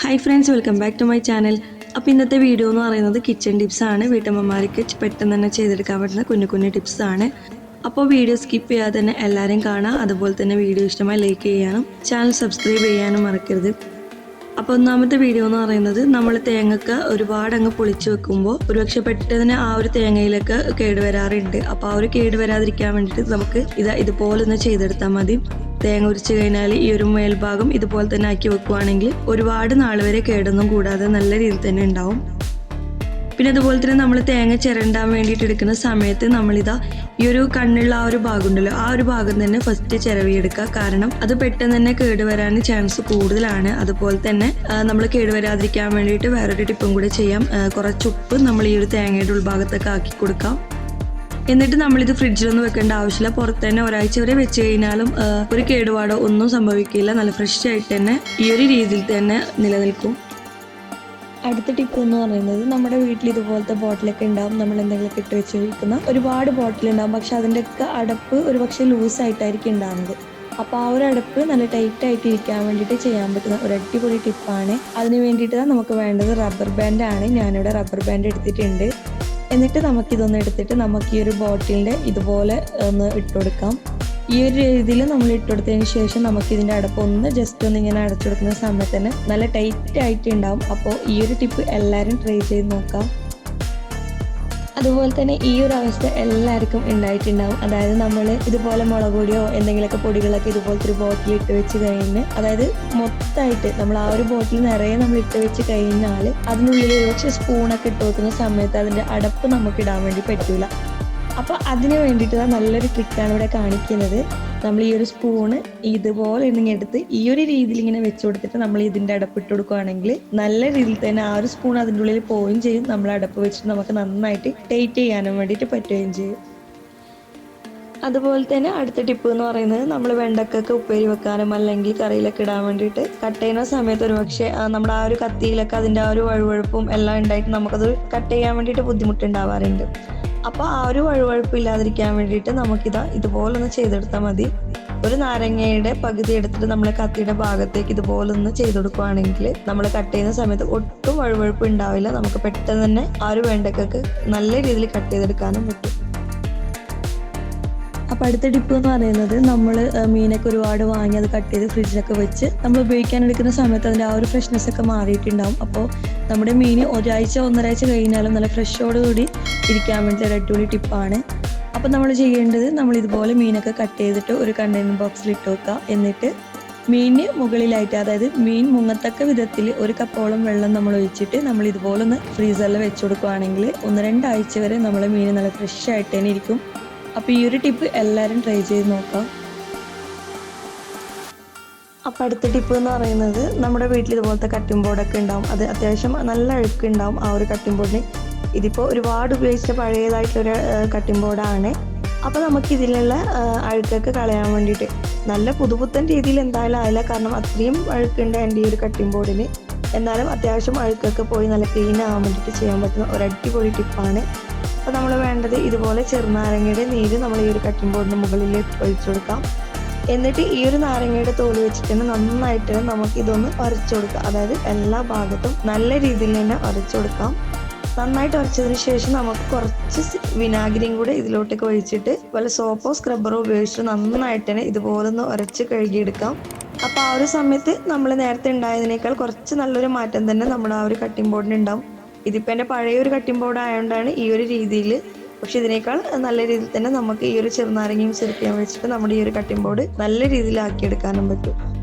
Hi friends welcome back to my channel അപ്പോൾ ഇന്നത്തെ video എന്ന് പറയുന്നത് കിച്ചൺ ടിപ്സ് ആണ്. വീട്ടമ്മമാർക്ക് പെട്ടെന്ന് തന്നെ ചെയ്തെടുക്കാൻ പറ്റുന്ന കുഞ്ഞു കുഞ്ഞു ടിപ്സ് ആണ്. അപ്പോൾ വീഡിയോ സ്കിപ്പ് ചെയ്യാതെ തന്നെ എല്ലാവരും കാണാം. അതുപോലെ തന്നെ വീഡിയോ ഇഷ്ടമായി ലൈക്ക് ചെയ്യാനും ചാനൽ സബ്സ്ക്രൈബ് ചെയ്യാനും മറക്കരുത്. അപ്പോൾ ഒന്നാമത്തെ വീഡിയോ എന്ന് പറയുന്നത് നമ്മൾ തേങ്ങക്ക് ഒരുപാട് അങ്ങ് പൊളിച്ച് വെക്കുമ്പോൾ ഒരുപക്ഷെ പെട്ടെന്ന് ആ ഒരു തേങ്ങയിലൊക്കെ കേടുവരാറുണ്ട്. അപ്പോൾ ആ ഒരു കേടുവരാതിരിക്കാൻ വേണ്ടിയിട്ട് നമുക്ക് ഇത് ഇതുപോലെ ഒന്ന് ചെയ്തെടുത്താൽ മതി. തേങ്ങ ഉരിച്ച് കഴിഞ്ഞാൽ ഈ ഒരു മേൽഭാഗം ഇതുപോലെ തന്നെ ആക്കി വെക്കുവാണെങ്കിൽ ഒരുപാട് നാൾ വരെ കേടൊന്നും കൂടാതെ നല്ല രീതിയിൽ തന്നെ ഉണ്ടാവും. പിന്നെ അതുപോലെ തന്നെ നമ്മൾ തേങ്ങ ചിരണ്ടാൻ വേണ്ടിയിട്ട് എടുക്കുന്ന സമയത്ത് നമ്മളിതാ ഈ ഒരു കണ്ണുള്ള ആ ഒരു ഭാഗം ഉണ്ടല്ലോ ആ ഒരു ഭാഗം തന്നെ ഫസ്റ്റ് ചിരവിയെടുക്കുക. കാരണം അത് പെട്ടെന്ന് തന്നെ കേടുവരാൻ ചാൻസ് കൂടുതലാണ്. അതുപോലെ തന്നെ നമ്മൾ കേടുവരാതിരിക്കാൻ വേണ്ടിയിട്ട് വേറൊരു ടിപ്പും കൂടെ ചെയ്യാം. കുറച്ച് ഉപ്പ് നമ്മൾ ഈ ഒരു തേങ്ങയുടെ ഉൾഭാഗത്തൊക്കെ ആക്കി കൊടുക്കാം. എന്നിട്ട് നമ്മളിത് ഫ്രിഡ്ജിലൊന്നും വെക്കേണ്ട ആവശ്യമില്ല. പുറത്ത് തന്നെ ഒരാഴ്ച വരെ വെച്ച് കഴിഞ്ഞാലും ഒരു കേടുപാടോ ഒന്നും സംഭവിക്കില്ല. നല്ല ഫ്രഷ് ആയിട്ട് തന്നെ ഈ ഒരു രീതിയിൽ തന്നെ നിലനിൽക്കും. അടുത്ത ടിപ്പ് എന്ന് പറയുന്നത് നമ്മുടെ വീട്ടിൽ ഇതുപോലത്തെ ബോട്ടിലൊക്കെ ഉണ്ടാവും. നമ്മൾ എന്തെങ്കിലുമൊക്കെ ഇട്ട് വെച്ചിരിക്കുന്ന ഒരുപാട് ബോട്ടിൽ ഉണ്ടാവും. പക്ഷെ അതിന്റെയൊക്കെ അടപ്പ് ഒരു പക്ഷേ ലൂസായിട്ടായിരിക്കും ഉണ്ടാകുന്നത് അപ്പോൾ ആ ഒരു അടപ്പ് നല്ല ടൈറ്റ് ആയിട്ട് ഇരിക്കാൻ വേണ്ടിയിട്ട് ചെയ്യാൻ പറ്റുന്ന ഒരു അടിപൊളി ടിപ്പാണ് അതിന് വേണ്ടിയിട്ട് നമുക്ക് വേണ്ടത് റബ്ബർ ബാൻഡാണ് ഞാനിവിടെ റബ്ബർ ബാൻഡ് എടുത്തിട്ടുണ്ട്. എന്നിട്ട് നമുക്കിതൊന്ന് എടുത്തിട്ട് നമുക്ക് ഈ ഒരു ബോട്ടിലിന്റെ ഇതുപോലെ ഒന്ന് ഇട്ടുകൊടുക്കാം ഈ ഒരു രീതിയിൽ നമ്മൾ ഇട്ടുകൊടുത്തതിന് ശേഷം നമുക്ക് ഇതിന്റെ അടപ്പ് ഒന്ന് ജസ്റ്റ് ഒന്ന് ഇങ്ങനെ അടച്ചു കൊടുക്കുന്ന സമയത്ത് തന്നെ നല്ല ടൈറ്റ് ആയിട്ട് ഉണ്ടാവും. അപ്പോൾ ഈ ഒരു ടിപ്പ് എല്ലാവരും ട്രൈ ചെയ്ത് നോക്കാം. അതുപോലെ തന്നെ ഈ ഒരു അവസ്ഥ എല്ലാവർക്കും ഉണ്ടായിട്ടുണ്ടാവും. അതായത് നമ്മൾ ഇതുപോലെ മുളക് പൊടിയോ എന്തെങ്കിലുമൊക്കെ പൊടികളൊക്കെ ഇതുപോലത്തെ ഒരു ബോട്ടിൽ ഇട്ട് വെച്ച് കഴിഞ്ഞ് അതായത് മൊത്തമായിട്ട് നമ്മൾ ആ ഒരു ബോട്ടിൽ നിറയെ നമ്മൾ ഇട്ട് വെച്ച് കഴിഞ്ഞാൽ അതിനുള്ളിൽ കുറച്ച് സ്പൂണൊക്കെ ഇട്ട് വെക്കുന്ന സമയത്ത് അതിന്റെ അടപ്പ് നമുക്ക് ഇടാൻ വേണ്ടി പറ്റൂല. അപ്പോൾ അതിന് വേണ്ടിയിട്ട് നല്ലൊരു ട്രിക്കാണ് ഇവിടെ കാണിക്കുന്നത്. നമ്മൾ ഈ ഒരു സ്പൂണ് ഇതുപോലെ ഇങ്ങനെ എടുത്ത് ഈ ഒരു രീതിയിൽ ഇങ്ങനെ വെച്ച് കൊടുത്തിട്ട് നമ്മൾ ഇതിന്റെ അടപ്പ് ഇട്ട് കൊടുക്കുകയാണെങ്കിൽ നല്ല രീതിയിൽ തന്നെ ആ ഒരു സ്പൂൺ അതിന്റെ ഉള്ളിൽ പോവുകയും ചെയ്യും. നമ്മൾ അടപ്പ് വെച്ചിട്ട് നമുക്ക് നന്നായിട്ട് ടൈറ്റ് ചെയ്യാനും വേണ്ടിയിട്ട് പറ്റുകയും ചെയ്യും. അതുപോലെ തന്നെ അടുത്ത ടിപ്പ് എന്ന് പറയുന്നത് നമ്മൾ വെണ്ടക്കൊക്കെ ഉപ്പേരി വെക്കാനും അല്ലെങ്കിൽ കറിയിലൊക്കെ ഇടാൻ വേണ്ടിയിട്ട് കട്ട് ചെയ്യുന്ന സമയത്ത് ഒരു പക്ഷേ ആ, നമ്മുടെ ആ ഒരു കത്തിയിലൊക്കെ അതിന്റെ ആ ഒരു വഴുവഴുപ്പും എല്ലാം ഉണ്ടായിട്ട് നമുക്കത് കട്ട് ചെയ്യാൻ വേണ്ടിയിട്ട് ബുദ്ധിമുട്ടുണ്ടാവാറുണ്ട്. അപ്പോൾ ആ ഒരു വഴുവഴുപ്പ് ഇല്ലാതിരിക്കാൻ വേണ്ടിയിട്ട് നമുക്കിതാ ഇതുപോലൊന്ന് ചെയ്തെടുത്താൽ മതി. ഒരു നാരങ്ങയുടെ പകുതി എടുത്തിട്ട് നമ്മൾ കത്തിയുടെ ഭാഗത്തേക്ക് ഇതുപോലൊന്ന് ചെയ്ത് കൊടുക്കുകയാണെങ്കിൽ നമ്മൾ കട്ട് ചെയ്യുന്ന സമയത്ത് ഒട്ടും വഴുവഴുപ്പ് ഉണ്ടാവില്ല. നമുക്ക് പെട്ടെന്ന് തന്നെ ആ ഒരു വെണ്ടക്കൊക്കെ നല്ല രീതിയിൽ കട്ട് ചെയ്തെടുക്കാനും പറ്റും. അപ്പോൾ അടുത്ത ടിപ്പ് എന്ന് പറയുന്നത് നമ്മൾ മീനൊക്കെ ഒരുപാട് വാങ്ങി അത് കട്ട് ചെയ്ത് ഫ്രിഡ്ജിലൊക്കെ വെച്ച് നമ്മൾ ഉപയോഗിക്കാൻ എടുക്കുന്ന സമയത്ത് അതിന്റെ ആ ഒരു ഫ്രഷ്നെസ് ഒക്കെ മാറിയിട്ടുണ്ടാവും. അപ്പോൾ നമ്മുടെ മീൻ ഒരാഴ്ച ഒന്നരാഴ്ച കഴിഞ്ഞാലും നല്ല ഫ്രഷോടുകൂടി ഇരിക്കാൻ വേണ്ടി ഒരു അടിപൊളി ടിപ്പാണ്. അപ്പോൾ നമ്മൾ ചെയ്യേണ്ടത് നമ്മൾ ഇതുപോലെ മീനൊക്കെ കട്ട് ചെയ്തിട്ട് ഒരു കണ്ടെയ്നർ ബോക്സിൽ ഇട്ട് വെക്കുക. എന്നിട്ട് മീനിന് മുകളിലായിട്ട് അതായത് മീൻ മുങ്ങത്തക്ക വിധത്തിൽ ഒരു കപ്പോളം വെള്ളം നമ്മൾ ഒഴിച്ചിട്ട് നമ്മൾ ഇതുപോലെ ഒന്ന് ഫ്രീസറിൽ വെച്ച് കൊടുക്കുകയാണെങ്കിൽ ഒന്ന് രണ്ടാഴ്ച വരെ നമ്മൾ മീൻ നല്ല ഫ്രഷ് ആയിട്ട് തന്നെ ഇരിക്കും. അപ്പോൾ ഈ ഒരു ടിപ്പ് എല്ലാവരും ട്രൈ ചെയ്ത് നോക്കാം. അപ്പോൾ അടുത്ത ടിപ്പ് എന്ന് പറയുന്നത് നമ്മുടെ വീട്ടിൽ ഇതുപോലത്തെ കട്ടിംഗ് ബോർഡൊക്കെ ഉണ്ടാവും. അത് അത്യാവശ്യം നല്ല അഴുക്ക് ഉണ്ടാവും ആ ഒരു കട്ടിംഗ് ബോർഡിന് ഇതിപ്പോൾ ഒരുപാട് ഉപയോഗിച്ച പഴയതായിട്ടൊരു കട്ടിംഗ് ബോർഡാണ് അപ്പോൾ നമുക്ക് ഇതിലുള്ള അഴുക്കൊക്കെ കളയാൻ വേണ്ടിയിട്ട് നല്ല പുതുപുത്തൻ രീതിയിൽ എന്തായാലും ആയില്ല. കാരണം അത്രയും അഴുക്കുണ്ട് എന്റെ ഈ ഒരു കട്ടിംഗ് ബോർഡിന് എന്നാലും അത്യാവശ്യം അഴുക്കൊക്കെ പോയി നല്ല ക്ലീൻ ആവാൻ വേണ്ടിയിട്ട് ചെയ്യാൻ പറ്റുന്ന ഒരു അടിപൊളി ടിപ്പാണ് അപ്പോൾ നമ്മൾ വേണ്ടത് ഇതുപോലെ ചെറുനാരങ്ങയുടെ നീര് നമ്മൾ ഈ ഒരു കട്ടിംഗ് ബോർഡിന് മുകളിൽ ഒഴിച്ചു കൊടുക്കാം. എന്നിട്ട് ഈ ഒരു നാരങ്ങയുടെ തോൽ വെച്ചിട്ട് തന്നെ നന്നായിട്ട് നമുക്ക് ഇതൊന്ന് ഉരച്ചു കൊടുക്കാം. അതായത് എല്ലാ ഭാഗത്തും നല്ല രീതിയിൽ തന്നെ ഉരച്ചു കൊടുക്കാം. നന്നായിട്ട് ഉരച്ചതിന് ശേഷം നമുക്ക് കുറച്ച് വിനാഗിരിയും കൂടെ ഇതിലോട്ടേക്ക് ഒഴിച്ചിട്ട് വല്ല സോപ്പോ സ്ക്രബ്ബറോ ഉപയോഗിച്ചിട്ട് നന്നായിട്ട് തന്നെ ഇതുപോലെ ഒന്ന് ഉരച്ച് കഴുകിയെടുക്കാം. അപ്പോൾ ആ ഒരു സമയത്ത് നമ്മൾ നേരത്തെ ഉണ്ടായതിനേക്കാൾ കുറച്ച് നല്ലൊരു മാറ്റം തന്നെ നമ്മുടെ ആ ഒരു കട്ടിംഗ് ബോർഡിന് ഉണ്ടാവും. ഇതിപ്പോൾ എന്റെ പഴയ ഒരു കട്ടിംഗ് ബോർഡ് ആയതുകൊണ്ടാണ് ഈ ഒരു രീതിയിൽ പക്ഷെ ഇതിനേക്കാൾ നല്ല രീതിയിൽ തന്നെ നമുക്ക് ഈ ഒരു ചെറുനാരങ്ങയും സിറപ്പിയും വെച്ചിട്ട് നമ്മുടെ ഈ ഒരു കട്ടിംഗ് ബോർഡ് നല്ല രീതിയിൽ ആക്കിയെടുക്കാനും പറ്റും.